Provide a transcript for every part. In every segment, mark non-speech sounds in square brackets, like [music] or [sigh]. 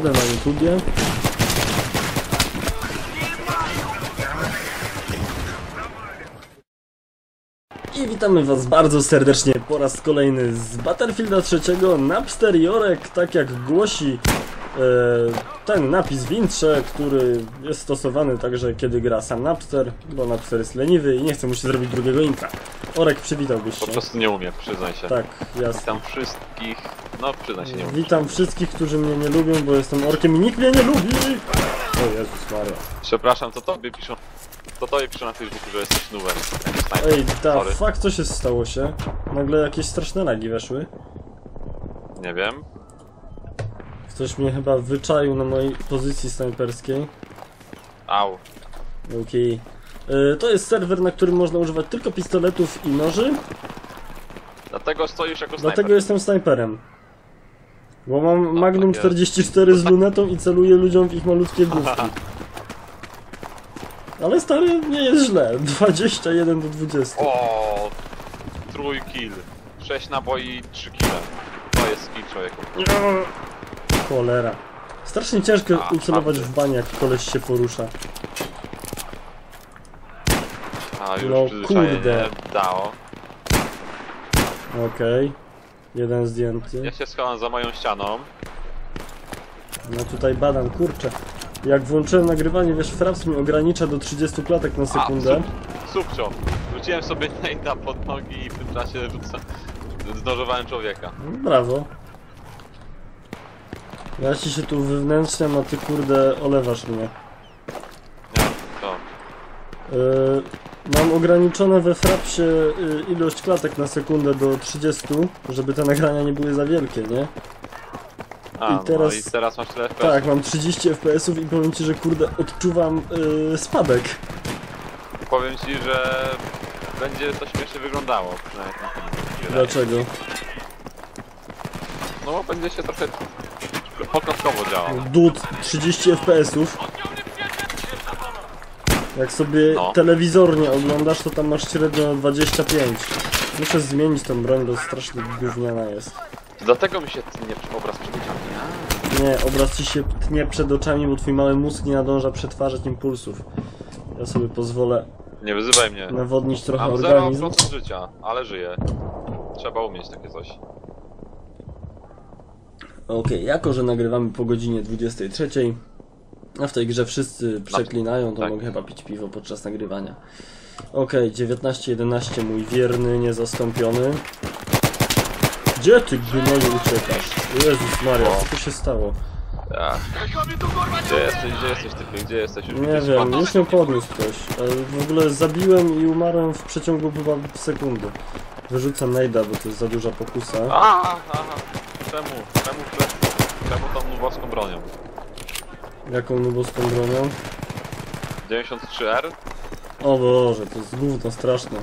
wodę na YouTubie. I witamy was bardzo serdecznie po raz kolejny z Battlefielda trzeciego Napster Jorek, tak jak głosi ten napis w intrze, który jest stosowany także kiedy gra sam Napster, bo Napster jest leniwy i nie chce mu się zrobić drugiego intra. Orek, przywitałbyś Po się. prostu nie umiem, przyznaj się. Tak, jasne. Witam wszystkich. No, przyznaj się, nie umiem. Witam wszystkich, którzy mnie nie lubią, bo jestem orkiem i nikt mnie nie lubi! O Jezus Maria. Przepraszam, to tobie piszą. To tobie piszą na Facebooku, że jesteś snajper. Ej, da, Sorry. fuck, co się stało się? Nagle jakieś straszne lagi weszły. Nie wiem. Ktoś mnie chyba wyczaił na mojej pozycji snajperskiej. Au. Okej. Y, To jest serwer, na którym można używać tylko pistoletów i noży, Dlatego stoisz jako snajper. dlatego jestem snajperem. Bo mam Magnum tak jest. 44 z lunetą i celuję ludziom w ich malutkie główki. [laughs] Ale stary, nie jest źle. 21 do 20. O, trój kill. 6 naboi, 3 kile. To jest kill człowieku. Cholera. Strasznie ciężko A, ucelować w banie, jak koleś się porusza. A już No, kurde. dało. Okej. Jeden zdjęty. Ja się schowam za moją ścianą. No tutaj badam, kurczę. Jak włączyłem nagrywanie, wiesz, Fraps mi ogranicza do 30 klatek na sekundę. A, sup, subcio. Wróciłem sobie [laughs] najda pod nogi i w tym czasie rzucam. Zdążowałem człowieka. No, Brawo. Ja ci się tu wewnętrzniam, a ty kurde olewasz mnie. Nie, to. Yy, mam ograniczone we Frapsie yy, ilość klatek na sekundę do 30, żeby te nagrania nie były za wielkie, nie? A, I teraz- no i teraz masz tyle FPS. Tak, mam 30 FPS-ów i powiem ci, że kurde odczuwam yy, spadek. Powiem ci, że będzie to śmiesznie wyglądało. Przynajmniej tak. Dlaczego? No bo będzie się trochę początkowo działało. Dud 30 FPS-ów. Jak sobie No. telewizornie oglądasz, to tam masz średnio 25. Muszę zmienić tą broń, bo strasznie gówniana jest. Dlatego mi się nie obraz przed oczami. Nie, obraz ci się tnie przed oczami, bo twój mały mózg nie nadąża przetwarzać impulsów. Ja sobie pozwolę Nie wyzywaj mnie. nawodnić trochę Mam organizm. 0% życia, ale żyję. Trzeba umieć takie coś. Okej, jako że nagrywamy po godzinie 23, a w tej grze wszyscy przeklinają, to tak. mogę chyba pić piwo podczas nagrywania. Okej, 19-11, mój wierny, niezastąpiony. Gdzie ty gnoju uciekasz? Jezus Maria, co tu się stało? Ja. Gdzie jesteś, gdzie jesteś typy, gdzie jesteś? Już Nie wiem, już mnie podniósł ktoś. Ale w ogóle zabiłem i umarłem w przeciągu chyba sekundy. Wyrzucam najda, bo to jest za duża pokusa. A, aha. Czemu? Czemu flash? Czemu tą nubowską bronią? Jaką nubowską bronią? 93R? O Boże, to jest gówno straszne.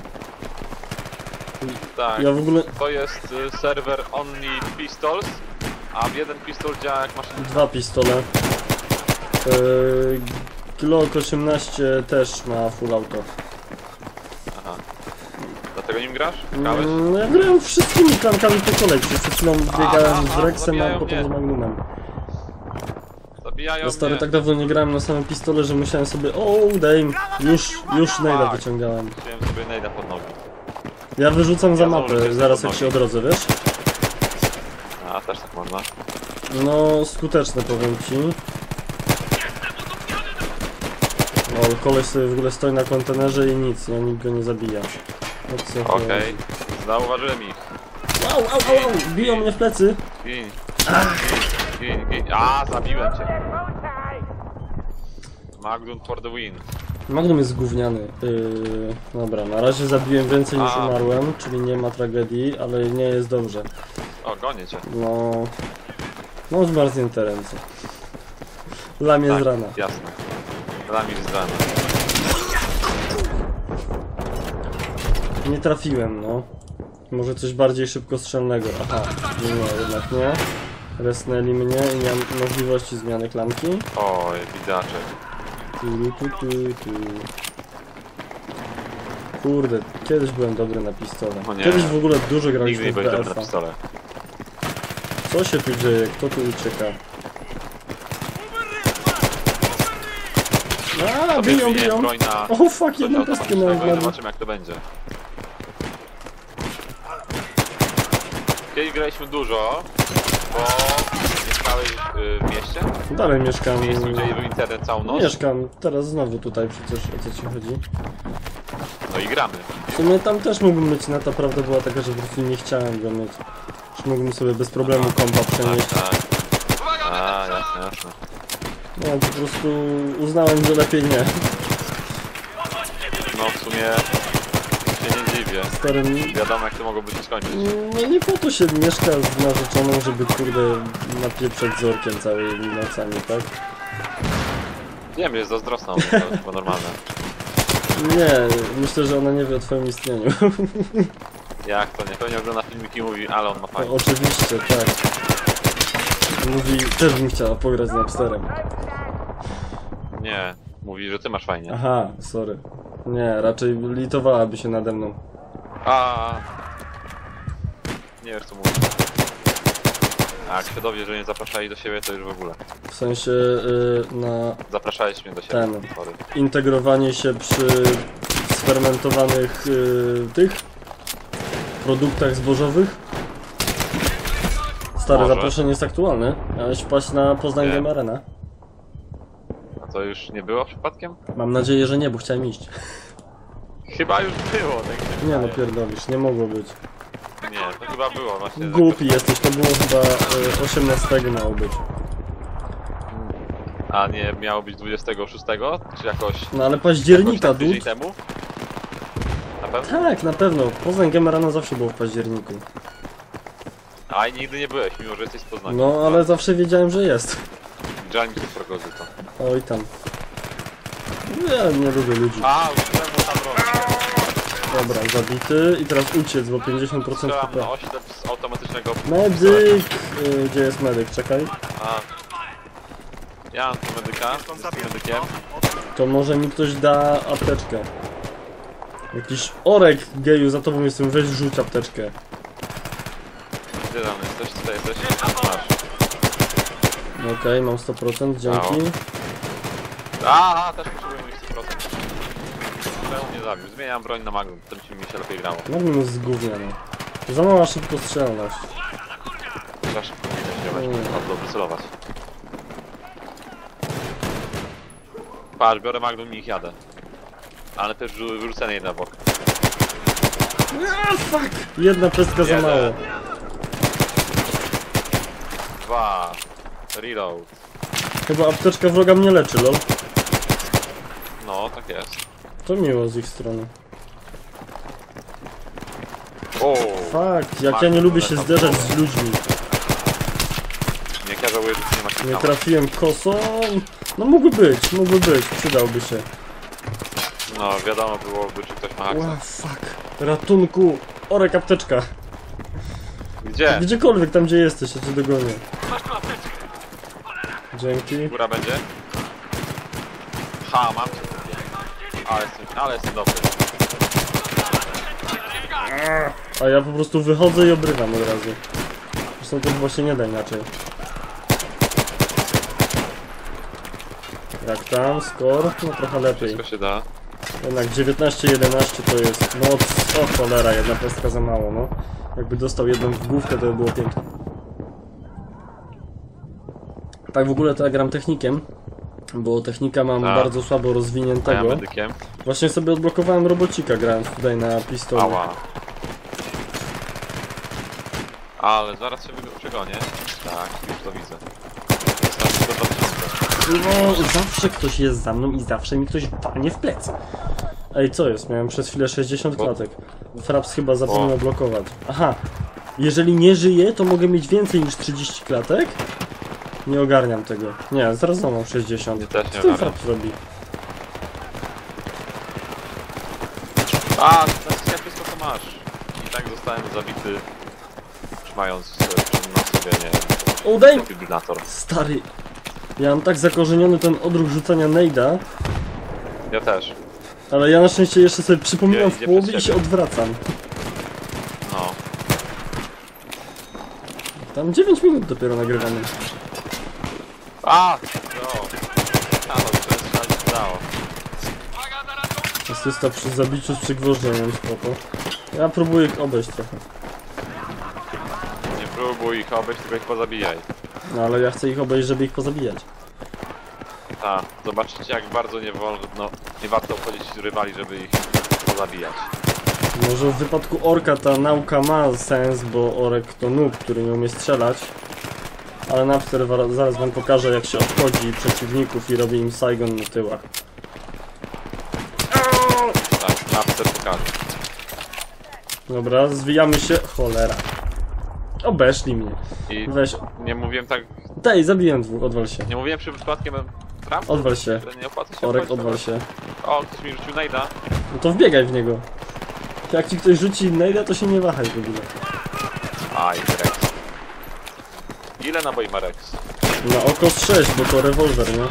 Tak. Ja w ogóle To jest y, serwer Only Pistols, a w jeden pistol działa jak masz... Dwa pistole. Yy, Glock 18 też ma full auto. Nim grasz? Grałeś? Mm, ja grałem wszystkimi klankami po kolei. Przed chwilą biegałem z Rexem, a zabijają potem mnie. z Magnumem. Zabijają Ja stary mnie. tak dawno nie grałem na samym pistole, że musiałem sobie o im. Już, już najda Tak. wyciągałem. Chciałem sobie najda pod nogi. Ja wyrzucam za mapę zaraz jak się odrodzę, wiesz? A, też tak można. No, skuteczne powiem ci. O, koleś sobie w ogóle stoi na kontenerze i nic, ja nikt go nie zabija. O co chodzi? Okej. Zauważyłem ich. Au, au, au, au, biją mnie w plecy. Gin. Gin. A, zabiłem cię. Magnum for the win. Magnum jest gówniany. Yy, dobra, na razie zabiłem więcej niż A. umarłem, czyli nie ma tragedii, ale nie jest dobrze. O, gonię cię. No... Mam zmarznięte ręce. Lamie z rana. Jasne. Lamir z rana. Nie trafiłem, no. Może coś bardziej szybkostrzelnego. Aha, nie, nie, jednak nie. Resnęli mnie i nie mam możliwości zmiany klamki. Oj, widaczek. Tu, tu, tu, tu. Kurde, kiedyś byłem dobry na pistole. O nie. Kiedyś w ogóle dużo Nigdy graliśmy nie w byłeś dobry na BF-a. pistole. Co się tu dzieje? Kto tu ucieka? A, Sobie biją, biją. broń na O fuck, jedną pestkę i na- zobaczymy jak to będzie. Kiedyś graliśmy dużo, bo mieszkałeś y, w mieście? Dalej mieszkam. W miejscu, gdzie był internet całą noc? Mieszkam, teraz znowu tutaj przecież, o co ci chodzi. No i gramy. W sumie tam też mógłbym mieć neta, prawda była taka, że po prostu nie chciałem go mieć. Już mógłbym sobie bez problemu kompa przenieść. Tak, tak. A, jasne, jasne. No po prostu uznałem, że lepiej nie. No w sumie się nie dziwię. Starym... Wiadomo jak to mogło być skończyć. No nie po to się mieszka z narzeczoną, żeby kurde napieprzeć z orkiem całymi nocami, tak? Wiem, jest zazdrosna, [laughs] to chyba normalne. Nie, myślę, że ona nie wie o twoim istnieniu. [laughs] Jak to nie? Pewnie ogląda filmiki i mówi, ale on ma No, fajnie. oczywiście, tak. Mówi, też bym chciała pograć z Napsterem. Nie, mówi, że ty masz fajnie. Aha, sorry. Nie, raczej litowałaby się nade mną. A. Nie wiesz co mówić. A jak się dowie, że nie zapraszali do siebie, to już w ogóle. W sensie y, na Zapraszałeś mnie do siebie. Ten. Sorry. integrowanie się przy sfermentowanych y, tych produktach zbożowych. Stare Może. zaproszenie jest aktualne. Miałeś wpaść na Poznań Nie. Game Arena. To już nie było przypadkiem? Mam nadzieję, że nie, bo chciałem iść. Chyba już było, tak się Nie no, wydaje. pierdolisz, nie mogło być. Nie, to chyba było właśnie. Głupi jesteś, to było chyba y, 18 miało być. A nie miało być 26? Czy jakoś. No ale jakoś października, tydzień dud. temu? Na pewno? Tak, na pewno. Poznań Game Arena zawsze było w październiku. A i nigdy nie byłeś, mimo że jesteś z Poznania. No, ale zawsze wiedziałem, że jest. Gianni to progozy to. Oj tam. Ja nie lubię ludzi. A, użyłem mu tam. Dobra, zabity i teraz uciec, bo 50% Strzelam HP. na oślep z automatycznego Medyk! Y, Gdzie jest medyk? Czekaj. A. Ja mam tu medyka, jestem medykiem. To może mi ktoś da apteczkę. Jakiś orek geju za tobą jestem, weź rzuć apteczkę. Gdzie tam jesteś? Tutaj jesteś? No Okej, mam 100%, dzięki. Aha, też potrzebuję mieć 100%. Czemu mnie zabił? Zmieniam broń na magnum, tym ci mi się lepiej grało. Magnum jest zgówniany. Za mała szybkostrzelność. Trzeba szybko się Mm. bardzo wycelować. Patrz, biorę magnum i ich jadę. Ale też wrzu- wyrzucę na bok. Ah, fuck! Jedna pestka za Jeden. mało. Dwa. Reload. Chyba apteczka wroga mnie leczy, lol. No, tak jest. To miło z ich strony. O, Fuck, jak ja nie lubię się zderzać z ludźmi. Ja żałuję, że tu nie ma Nie trafiłem kosą. No mógłby być, mógłby być, przydałby się. No, wiadomo byłoby, czy ktoś ma akcent. Ła, fuck. Ratunku! Orek apteczka. Gdzie? Gdziekolwiek tam gdzie jesteś, ja cię dogonię. Dzięki. Góra będzie? Ha, mam cię. Ale jestem, ale jestem dobry. A ja po prostu wychodzę i obrywam od razu. Zresztą to właśnie nie da inaczej. Jak tam? Score? No trochę lepiej. Wszystko się da. Jednak 19-11 to jest... No o cholera, jedna pestka za mało, no. Jakby dostał jedną w główkę, to by było piękne. Tak w ogóle to ja gram technikiem, bo technika mam bardzo słabo A ja rozwiniętego. medykiem. Właśnie sobie odblokowałem robocika grając tutaj na pistolu. Ała. Ale zaraz się wygo- przegonię. Tak, już to widzę. Jestem do 2000. No, zawsze ktoś jest za mną i zawsze mi ktoś walnie w plecy. Ej, co jest? Miałem przez chwilę 60 Bo- klatek. Fraps chyba zapomniał blokować. Aha. Jeżeli nie żyję, to mogę mieć więcej niż 30 klatek? Nie ogarniam tego. Nie, zaraz mam 60. Nie, też nie Co ten ogarniam. Fraps robi? A, tak wszystko co masz. I tak zostałem zabity. Trzymając e, na sobie, nie wiem, O, daj! Stary. Ja mam tak zakorzeniony ten odruch rzucania nejda, Ja też. ale ja na szczęście jeszcze sobie przypominam w idzie połowie i się odwracam. No. Tam 9 minut dopiero nagrywamy. A! No. A, to przecież się dało. Asysta przy zabiciu z przygwożdżeniem, spoko. Ja próbuję ich obejść trochę. Nie próbuj ich obejść, tylko ich pozabijaj. No ale ja chcę ich obejść, żeby ich pozabijać. Ta, zobaczycie jak bardzo nie wolno, nie warto obchodzić rywali, żeby ich pozabijać. Może w wypadku orka ta nauka ma sens, bo orek to noob, który nie umie strzelać. Ale Napster zaraz wam pokaże jak się obchodzi przeciwników i robi im Saigon na tyłach. Tak, napster pokaże. Dobra, zwijamy się. Cholera. Obeszli mnie. I Weź. nie mówiłem tak, Daj, zabiłem dwóch, odwal się. nie mówiłem przy przypadkiem traf? Odwal się. Nie opłaca się Orek, odwal się. O, ktoś mi rzucił najda. No to wbiegaj w niego. Jak ci ktoś rzuci najda, to się nie wahaj w ogóle. Aj, Rex. Ile naboi ma Rex? Na oko z 6, bo to rewolwer, nie?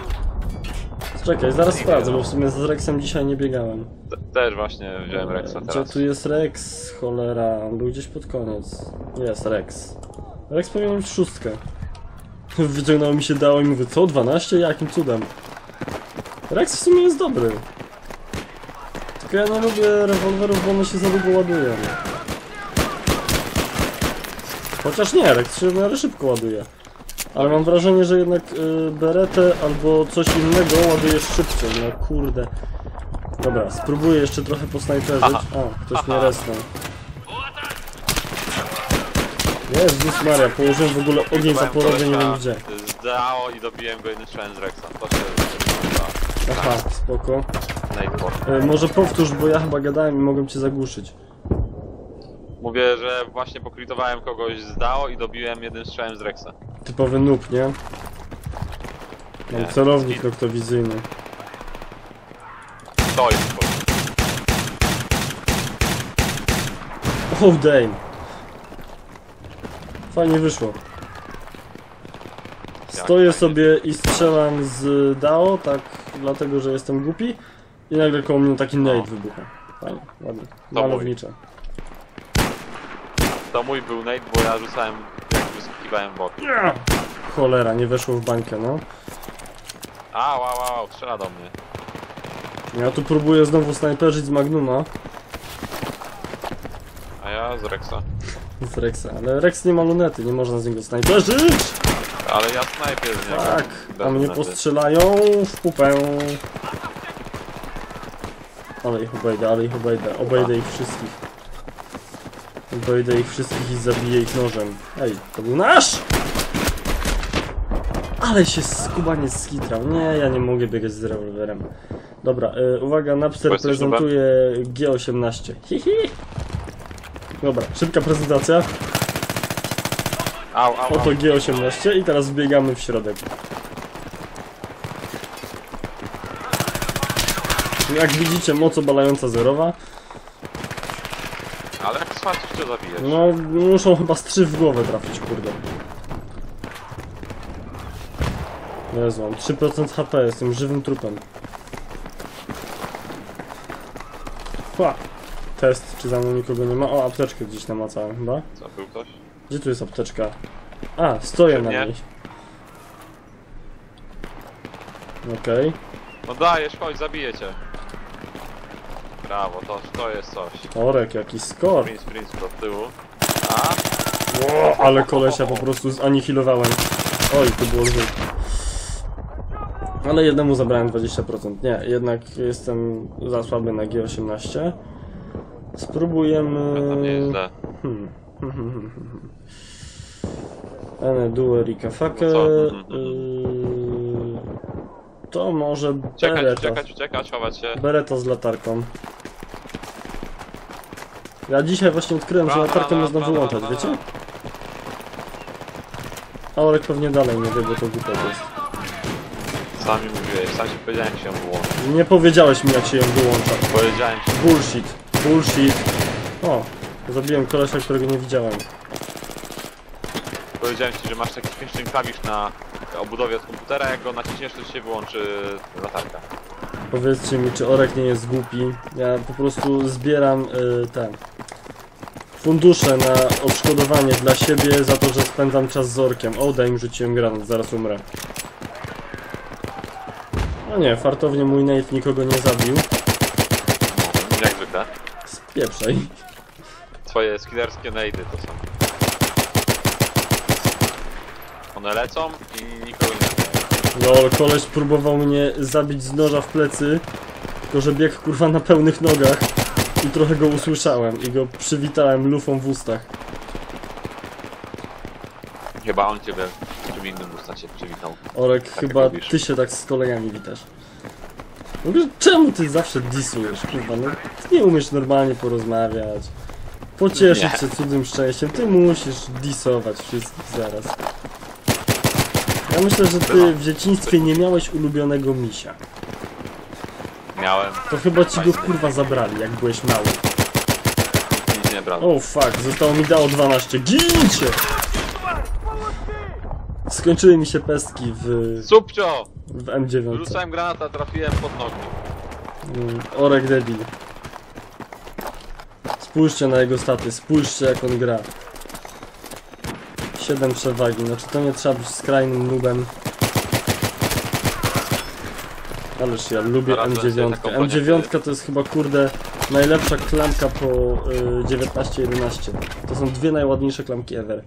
Czekaj, zaraz sprawdzę, bo w sumie z Rexem dzisiaj nie biegałem. Te, też właśnie wziąłem Rexa Gdzie teraz. tu jest Rex? Cholera, on był gdzieś pod koniec. Jest Rex. Rex powinien mieć szóstkę. [laughs] Wyciągnęło mi się dało i mówię, co? 12? Jakim cudem? Rex w sumie jest dobry. Tylko ja nie lubię rewolwerów, bo one się za długo ładują. Chociaż nie, Rex się w miarę szybko ładuje. Ale mam wrażenie, że jednak y, beretę albo coś innego ładujesz szybciej, no kurde. Dobra, spróbuję jeszcze trochę posnajperzyć. O, ktoś mnie resnął. Jezus Maria, położyłem w ogóle ogień zaporowy, nie wiem gdzie. Zdało i dobiłem go jednym strzałem z Rexa. To się Aha, spoko. Y, może powtórz, bo ja chyba gadałem i mogłem cię zagłuszyć. Mówię, że właśnie pokritowałem kogoś z DAO i dobiłem jednym strzałem z Rexa. Typowy noob, nie? Mam Nie. celownik noktowizyjny. To jest po- Oh damn. Fajnie wyszło. Stoję sobie i strzelam z DAO, tak dlatego, że jestem głupi i nagle koło mnie taki nade wybucha. Fajnie, ładnie. mój. Malownicze. To mój był Nate, bo ja rzucałem jak wyskakiwałem w. Cholera, nie weszło w bańkę, no. A, wow, wow, wow, strzela do mnie. Ja tu próbuję znowu snajperzyć z Magnuma, A ja z Rexa. z Rexa, ale Rex nie ma lunety, nie można z niego snajperzyć! Ale ja snajpię z niego. Tak, a mnie postrzelają w pupę. Ale ich obejdę, ale ich obejdę, obejdę ich wszystkich. Obejdę ich wszystkich i zabiję ich nożem. Ej, to był nasz! Ale się skubaniec skitrał. Nie, ja nie mogę biegać z rewolwerem. Dobra, y, uwaga, Napster jesteś prezentuje G18. Hihi! Dobra, szybka prezentacja. Au, au, au. Oto G18 i teraz wbiegamy w środek. Jak widzicie, moc obalająca zerowa. Zabijesz. No, muszą chyba strzy w głowę trafić, kurde. Jezu, mam 3% HP, jestem żywym trupem. Pła. Test, czy za mną nikogo nie ma? O, apteczkę gdzieś namacałem chyba. Co, był ktoś? Gdzie tu jest apteczka? A, stoję na Nie. niej. Okej. No dajesz, chodź, zabiję cię. Brawo, to, to jest coś. Orek, jaki skor. Prince, Prince do tyłu. A? O, ale kolesia po prostu zanihilowałem. Oj, to było zły. Ale jednemu zabrałem 20%. Nie, jednak jestem za słaby na G18. Spróbujemy... To nie jest źle. Hmm. [laughs] Ene due rikafake. Co? Mhm. Yy, To może Czekać, bereta. czekać, czekać, chować się. Bereta z latarką. Ja dzisiaj właśnie odkryłem, że latarkę można wyłączać, wiecie? A Olek pewnie dalej nie wie, bo to głupot jest. Sami mówiłeś, sam ci powiedziałem jak się ją wyłączy. Nie powiedziałeś mi jak się ją wyłącza. Powiedziałem ci, Bullshit. Bullshit. O, zabiłem kolesia, którego nie widziałem. powiedziałem ci, że masz taki śmieszny klawisz na obudowie od komputera, jak go naciśniesz, to ci się wyłączy latarka. Powiedzcie mi, czy Orek nie jest głupi. Ja po prostu zbieram y, te fundusze na odszkodowanie dla siebie za to, że spędzam czas z Orkiem. O, daj mi rzuciłem granat, zaraz umrę. No nie, fartownie mój Nate nikogo nie zabił. Spieprzaj. Twoje skillerskie nady to są. One lecą i nikogo nie zabijają. Lol, koleś próbował mnie zabić z noża w plecy, tylko że biegł kurwa na pełnych nogach i trochę go usłyszałem i go przywitałem lufą w ustach. Chyba on ciebie czym innym usta się przywitał. Orek, Tak chyba robisz. ty się tak z kolegami witasz. W ogóle czemu ty zawsze disujesz, kurwa, no ty nie umiesz normalnie porozmawiać. Pocieszyć Nie. się cudzym szczęściem, ty musisz disować wszystkich zaraz. Ja myślę, że ty w dzieciństwie nie miałeś ulubionego misia. Miałem To chyba ci go kurwa zabrali, jak byłeś mały. nic nie brał. O oh, fuck, zostało mi dało 12. Gincie! Skończyły mi się pestki w, Subcio! w M9. Wyrzucałem granata, trafiłem pod nogi. Mm, Orek debil. Spójrzcie na jego staty, spójrzcie jak on gra. 7 przewagi, znaczy to nie trzeba być skrajnym nubem. Ależ ja lubię Zaraz będzie M9. taką bronię M9 to jest chyba kurde najlepsza klamka po y, 1911. To są dwie najładniejsze klamki ever.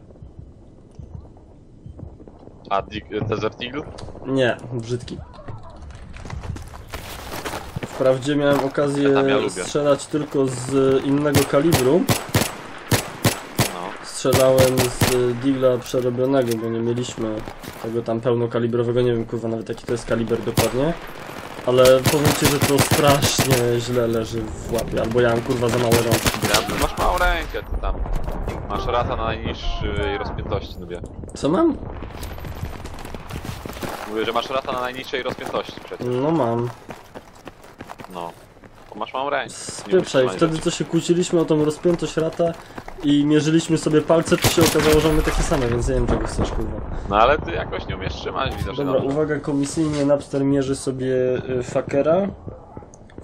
A Dig- Desert Eagle? Nie, brzydki. Wprawdzie miałem okazję Ja ja strzelać tylko z innego kalibru. No. Strzelałem z Digla przerobionego, bo nie mieliśmy tego tam pełnokalibrowego, nie wiem kurwa nawet jaki to jest kaliber dokładnie. Ale powiem ci, że to strasznie źle leży w łapie, albo ja mam kurwa za małe rączki. Ja, masz małą rękę, ty tam. Masz rata na najniższej rozpiętości, lubię. Co mam? Mówię, że masz rata na najniższej rozpiętości przecież. No mam. No. Masz małą rękę. Spieprzaj, wtedy co się kłóciliśmy o tą rozpiętość rata i mierzyliśmy sobie palce, to się okazało, że mamy takie same, więc nie wiem czego chcesz kurwa. No ale ty jakoś nie umiesz trzymać, widzę, że Dobra, dobrze. uwaga, komisyjnie Napster mierzy sobie y, fakera.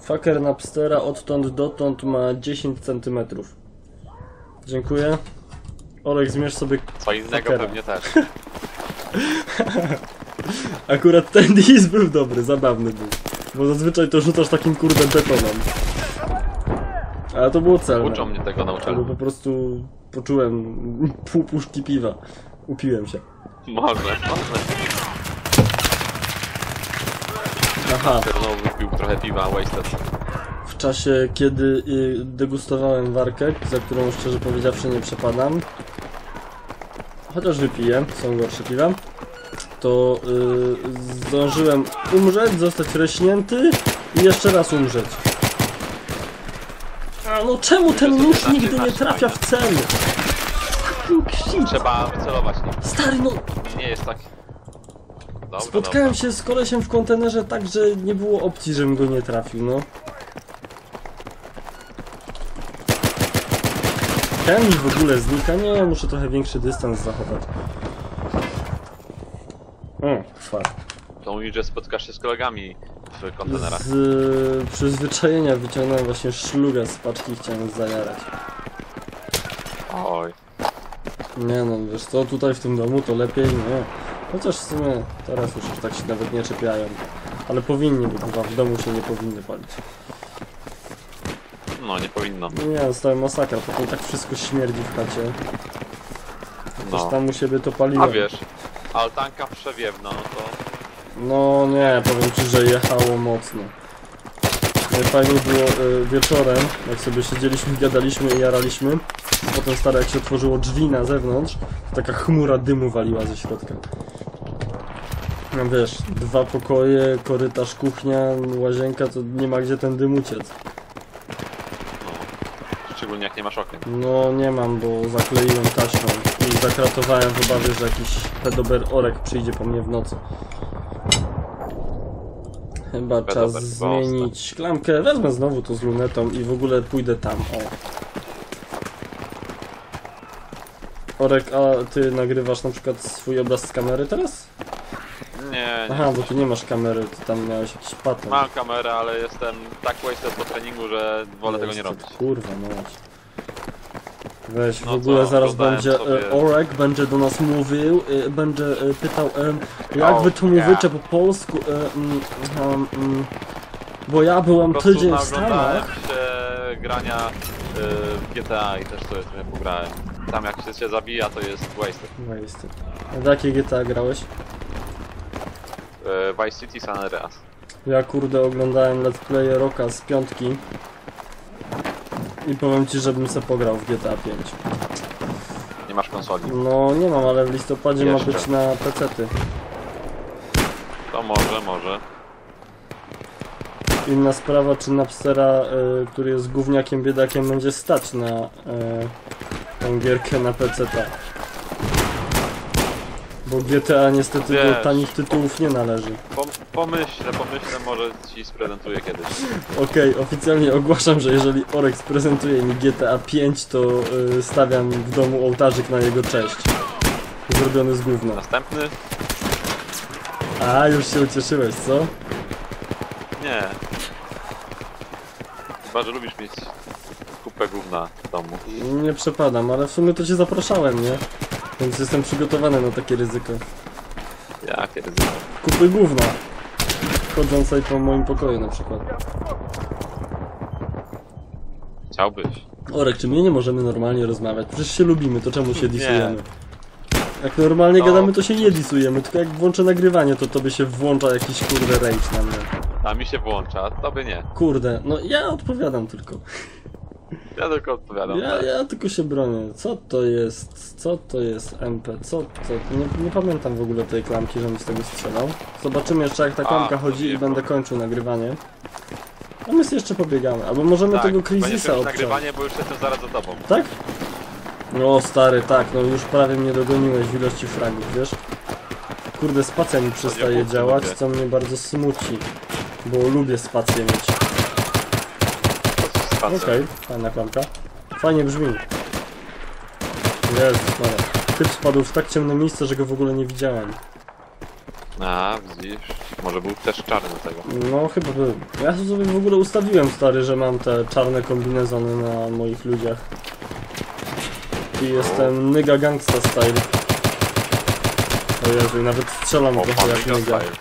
Faker Napstera odtąd dotąd ma 10 cm. Dziękuję. Olek, zmierz sobie... Co innego fakera. pewnie też. [laughs] Akurat ten [laughs] dis był dobry, zabawny był. Bo zazwyczaj to rzucasz takim kurde betonem. Ale to było celne. Uczą mnie tego Albo po prostu poczułem [laughs] pół puszki piwa. Upiłem się. Może, może. Aha, Znowu wypił trochę piwa, wasted. w czasie kiedy y, degustowałem warkę, za którą szczerze powiedziawszy nie przepadam, chociaż wypiję, są gorsze piwa, to y, zdążyłem umrzeć, zostać reśnięty i jeszcze raz umrzeć. A no czemu ten nóż nigdy nie trafia w cel? Fucking shit. Trzeba wycelować nim. Stary, no Nie jest tak... Dobra, spotkałem dobra. się z kolesiem w kontenerze tak, że nie było opcji, żebym go nie trafił, no. Ten mi w ogóle znika? Nie, muszę trochę większy dystans zachować. O, fuck. To mówi, że spotkasz się z kolegami w kontenerach. Z y, przyzwyczajenia wyciągnąłem właśnie szlugę z paczki i chciałem zajarać. Oj. Nie no, wiesz co, tutaj w tym domu to lepiej nie. Chociaż w sumie teraz już tak się nawet nie czepiają. Ale powinni, bo chyba w domu się nie powinny palić. No, nie powinno. Nie, zostałem masakra, potem tak wszystko śmierdzi w chacie. Też No. tam u siebie to paliłem. A wiesz, altanka przewiewna, no to... No nie, powiem ci, że jechało mocno. Najfajniej było y, wieczorem, jak sobie siedzieliśmy, gadaliśmy i jaraliśmy. Potem stare, jak się otworzyło drzwi na zewnątrz, to taka chmura dymu waliła ze środka. No wiesz, dwa pokoje, korytarz, kuchnia, łazienka, to nie ma gdzie ten dym uciec. No. Szczególnie jak nie masz okien. No nie mam, bo zakleiłem taśmą i zakratowałem w obawie, że jakiś pedober orek przyjdzie po mnie w nocy. Chyba czas zmienić klamkę. Wezmę znowu to z lunetą i w ogóle pójdę tam. O. Orek, a ty nagrywasz na przykład swój obraz z kamery teraz? Nie, nie. Aha, bo tu nie masz kamery, ty tam miałeś jakiś patent. Mam kamerę, ale jestem tak wasted po treningu, że wolę tego nie robić. Kurwa, no weź. Weź, w No ogóle co, zaraz będzie sobie- e, Orek, będzie do nas mówił, e, będzie e, pytał, e, jak wy to ja. mówicie po polsku, e, mm, mm, bo ja byłem Po prostu tydzień w naoglądałem Stanach. się grania w GTA i też sobie trochę pograłem. Tam jak się, się zabija, to jest Wasted. A do jakiej GTA grałeś? Vice City San Andreas. Ja kurde oglądałem Let's Play Rocka z piątki i powiem ci, żebym se pograł w GTA 5. Nie masz konsoli. No nie mam, ale w listopadzie ma Jeszcze. być na pecety. To może, może. Inna sprawa, czy Napstera, y, który jest gówniakiem, biedakiem, będzie stać na y, tą gierkę na peceta. Bo GTA niestety do Wiesz. tanich tytułów nie należy. Pom pomyślę, pomyślę, może ci sprezentuję kiedyś. Okej, oficjalnie ogłaszam, że jeżeli Orex prezentuje mi GTA 5, to y, stawiam w domu ołtarzyk na jego cześć. Zrobiony z gówna. Następny? A, już się ucieszyłeś, co? Nie. Chyba, że lubisz mieć kupę gówna w domu. Nie przepadam, ale w sumie to cię zapraszałem, nie? Więc jestem przygotowany na takie ryzyko. Jakie ryzyko. Kupy gówna. Chodzącej po moim pokoju na przykład. Chciałbyś. Orek, czy my nie możemy normalnie rozmawiać? Przecież się lubimy, to czemu się Nie. disujemy? Jak normalnie No. gadamy, to się nie disujemy, tylko jak włączę nagrywanie, to tobie się włącza jakiś kurde rage na mnie. A mi się włącza, a tobie nie. Kurde, no ja odpowiadam tylko. Ja tylko odpowiadam. Ja, ja tylko się bronię. Co to jest? Co to jest MP? Co to? Nie, nie pamiętam w ogóle tej klamki, żebym z tego strzelał. Zobaczymy jeszcze jak ta klamka chodzi i wiem. będę kończył nagrywanie. A my sobie jeszcze pobiegamy. Albo możemy tak, tego będziesz Crisisa obciąć. nagrywanie, bo już jestem zaraz za tobą. Tak? No stary, tak, no już prawie mnie dogoniłeś w ilości fragów, wiesz? Kurde, spacja mi przestaje punkty działać, lubię. co mnie bardzo smuci. Bo lubię spację mieć. Okej, spacer. fajna klamka. Fajnie brzmi. Jezus Maria. Typ spadł w tak ciemne miejsce, że go w ogóle nie widziałem. A, widzisz. Może był też czarny do tego. No chyba był. Ja sobie w ogóle ustawiłem stary, że mam te czarne kombinezony na moich ludziach. I jestem nyga gangsta style. O Jezu, i nawet strzelam O, trochę jak nyga. Style.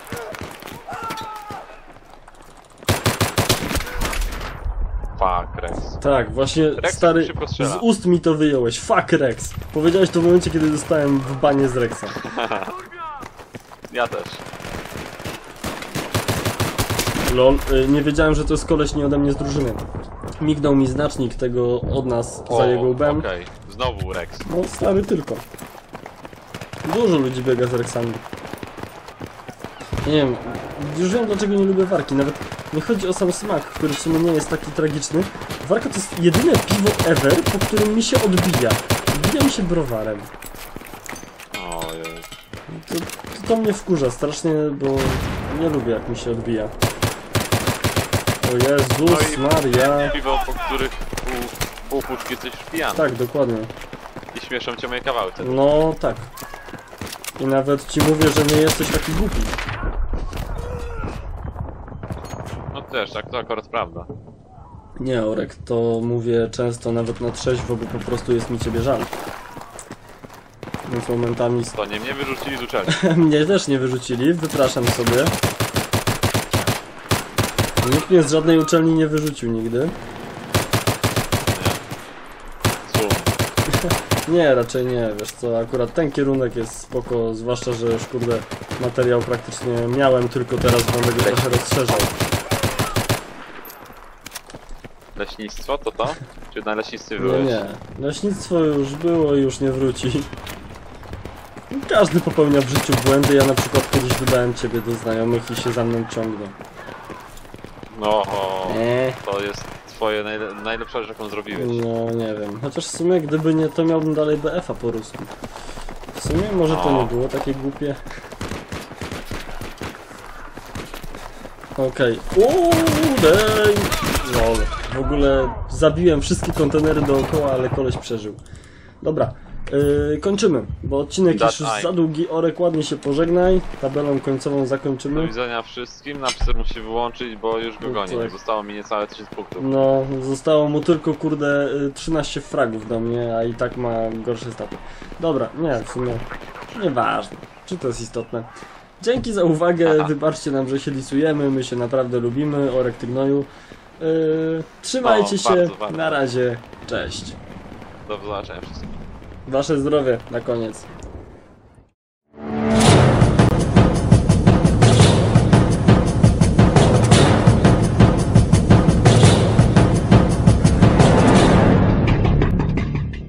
Fuck, Rex. Tak, właśnie Rex stary, z ust mi to wyjąłeś. Fuck Rex. Powiedziałeś to w momencie, kiedy zostałem w banie z Rexa. [laughs] Ja też. Lol, y, nie wiedziałem, że to jest koleś nie ode mnie z drużyny. Mignął mi znacznik tego od nas za jego łbem. Okej, znowu Rex. No stary tylko. Dużo ludzi biega z Rexami. Nie wiem, już wiem dlaczego nie lubię warki. Nawet nie chodzi o sam smak, który w sumie nie jest taki tragiczny. Warka to jest jedyne piwo ever, po którym mi się odbija. Odbija mi się browarem. Ojej. To, to, to mnie wkurza strasznie, bo nie lubię jak mi się odbija. O Jezus No Maria. Piwo, po których pół, pół jesteś już pijany. Tak, dokładnie. I śmieszą cię moje kawałki. No tak. I nawet ci mówię, że nie jesteś taki głupi. No też, tak to akurat prawda. Nie, Orek, to mówię często nawet na trzeźwo, bo po prostu jest mi ciebie żal. Więc momentami To nie mnie wyrzucili z uczelni. [laughs] mnie też nie wyrzucili, wypraszam sobie. Nikt mnie z żadnej uczelni nie wyrzucił nigdy. Sum. Nie, raczej nie, wiesz co, akurat ten kierunek jest spoko, zwłaszcza, że już kurde materiał praktycznie miałem, tylko teraz będę go trochę rozszerzał. Leśnictwo to to? Czy na leśnictwie Nie, byłeś? nie. Leśnictwo już było i już nie wróci. Każdy popełnia w życiu błędy, ja na przykład kiedyś wydałem ciebie do znajomych i się za mną ciągną. No, o, Eee. to jest twoje najle najlepsza rzecz, jaką zrobiłeś. No nie wiem, chociaż w sumie gdyby nie to miałbym dalej BF-a po rusku. W sumie może to O. nie było takie głupie. Okej. Okay. Lol. W ogóle zabiłem wszystkie kontenery dookoła, ale koleś przeżył. Dobra. Yy, kończymy, bo odcinek That jest już eye. za długi. Orek, ładnie się pożegnaj. Tabelą końcową Do zakończymy. widzenia wszystkim. Napster musi wyłączyć, bo już go No gonię. tak. Zostało mi niecałe 1000 punktów. No, zostało mu tylko, kurde, y, 13 fragów do mnie, a i tak ma gorsze staty. Dobra, nie, w sumie nieważne. Czy to jest istotne? Dzięki za uwagę, Aha. wybaczcie nam, że się lisujemy, my się naprawdę lubimy, Orek Tygnoju. Yy, trzymajcie O, się, bardzo, bardzo. na razie, cześć. Do zobaczenia wszystkim. Wasze zdrowie na koniec.